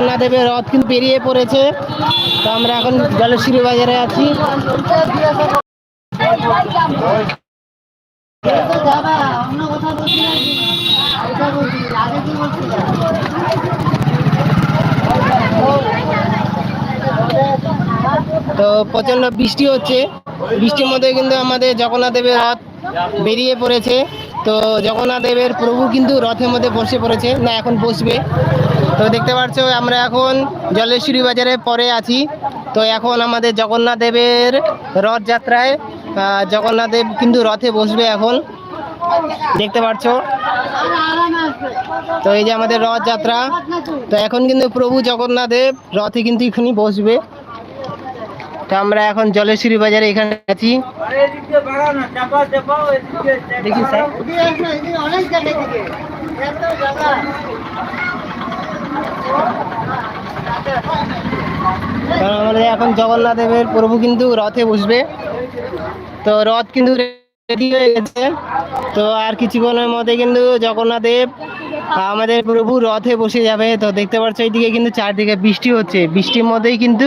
জগন্নাথ দেবের রথ কিন্তু পেরিয়ে পড়েছে। তো আমরা এখন জলেশ্বরী বাজারে আছি। তো প্রচণ্ড বৃষ্টি হচ্ছে। বৃষ্টির মধ্যে কিন্তু আমাদের জগন্নাথ দেবের রথ বেরিয়ে পড়েছে। তো জগন্নাথ দেবের প্রভু কিন্তু রথের মধ্যে বসে পড়েছে, না এখন বসবে। তো দেখতে পাচ্ছ, আমরা এখন জলেশ্বরী বাজারে পরে আছি। তো এখন আমাদের জগন্নাথ দেবের রথযাত্রায় জগন্নাথ দেব কিন্তু রথে বসবে এখন। দেখতে পাচ্ছ? তো এই যে আমাদের রথযাত্রা, তো এখন কিন্তু প্রভু জগন্নাথ দেব রথে কিন্তু এখানে বসবে। তো আমরা এখন জলেশ্বরী বাজারে এখানে আছি। আমাদের এখন জগন্নাথ দেবের প্রভু কিন্তু রথে বসবে। তো রথ কিন্তু রেডি হয়ে গেছে। তো আর কিছুক্ষণের মধ্যে কিন্তু জগন্নাথ দেব আমাদের প্রভু রথে বসে যাবে। তো দেখতে পাচ্ছ, এইদিকে কিন্তু চারদিকে বৃষ্টি হচ্ছে। বৃষ্টির মধ্যেই কিন্তু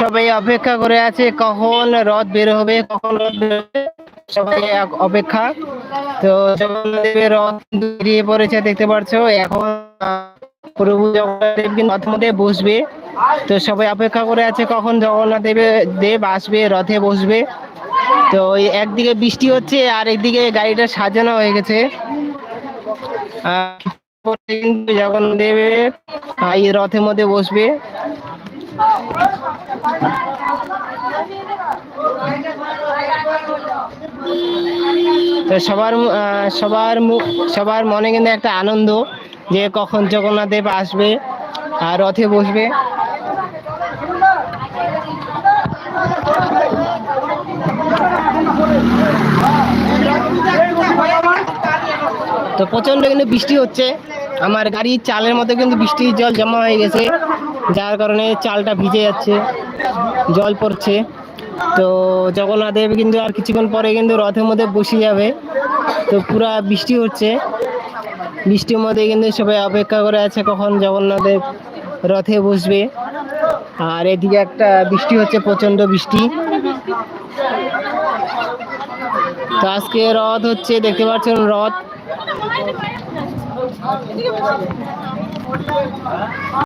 সবাই অপেক্ষা করে আছে, কখন রথ বের হবে, কখন রথ বের হবে, সবাই অপেক্ষা। তো জগন্নাথ দেবের রথ কিন্তু বেরিয়ে পড়েছে, দেখতে পাচ্ছ। এখন প্রভু জগন্নাথ দেব কিন্তু মধ্যে বসবে। তো সবাই অপেক্ষা করে আছে, কখন জগন্নাথ দেবে দেব আসবে, রথে বসবে। তো একদিকে বৃষ্টি হচ্ছে, আর একদিকে গাড়িটা সাজানো হয়ে গেছে। পরে কিন্তু জগন্নাথ দেবের এই রথের মধ্যে বসবে। তো সবার সবার সবার মনে কিন্তু একটা আনন্দ যে কখন জগন্নাথ দেব আসবে আর রথে বসবে। তো প্রচণ্ড কিন্তু বৃষ্টি হচ্ছে। আমার গাড়ির চালের মধ্যে কিন্তু বৃষ্টির জল জমা হয়ে গেছে। যার কারণে চালটা ভিজে যাচ্ছে, জল পড়ছে। তো জগন্নাথ দেব কিন্তু আর কিছুক্ষণ পরে কিন্তু রথের মধ্যে বসে যাবে। তো পুরা বৃষ্টি হচ্ছে। বৃষ্টির মধ্যে কিন্তু সবাই অপেক্ষা করে আছে কখন জগন্নাথ দেব রথে বসবে। আর এদিকে একটা বৃষ্টি হচ্ছে প্রচণ্ড বৃষ্টি। তো আজকে রথ হচ্ছে, দেখতে পাচ্ছেন রথ। 这个不。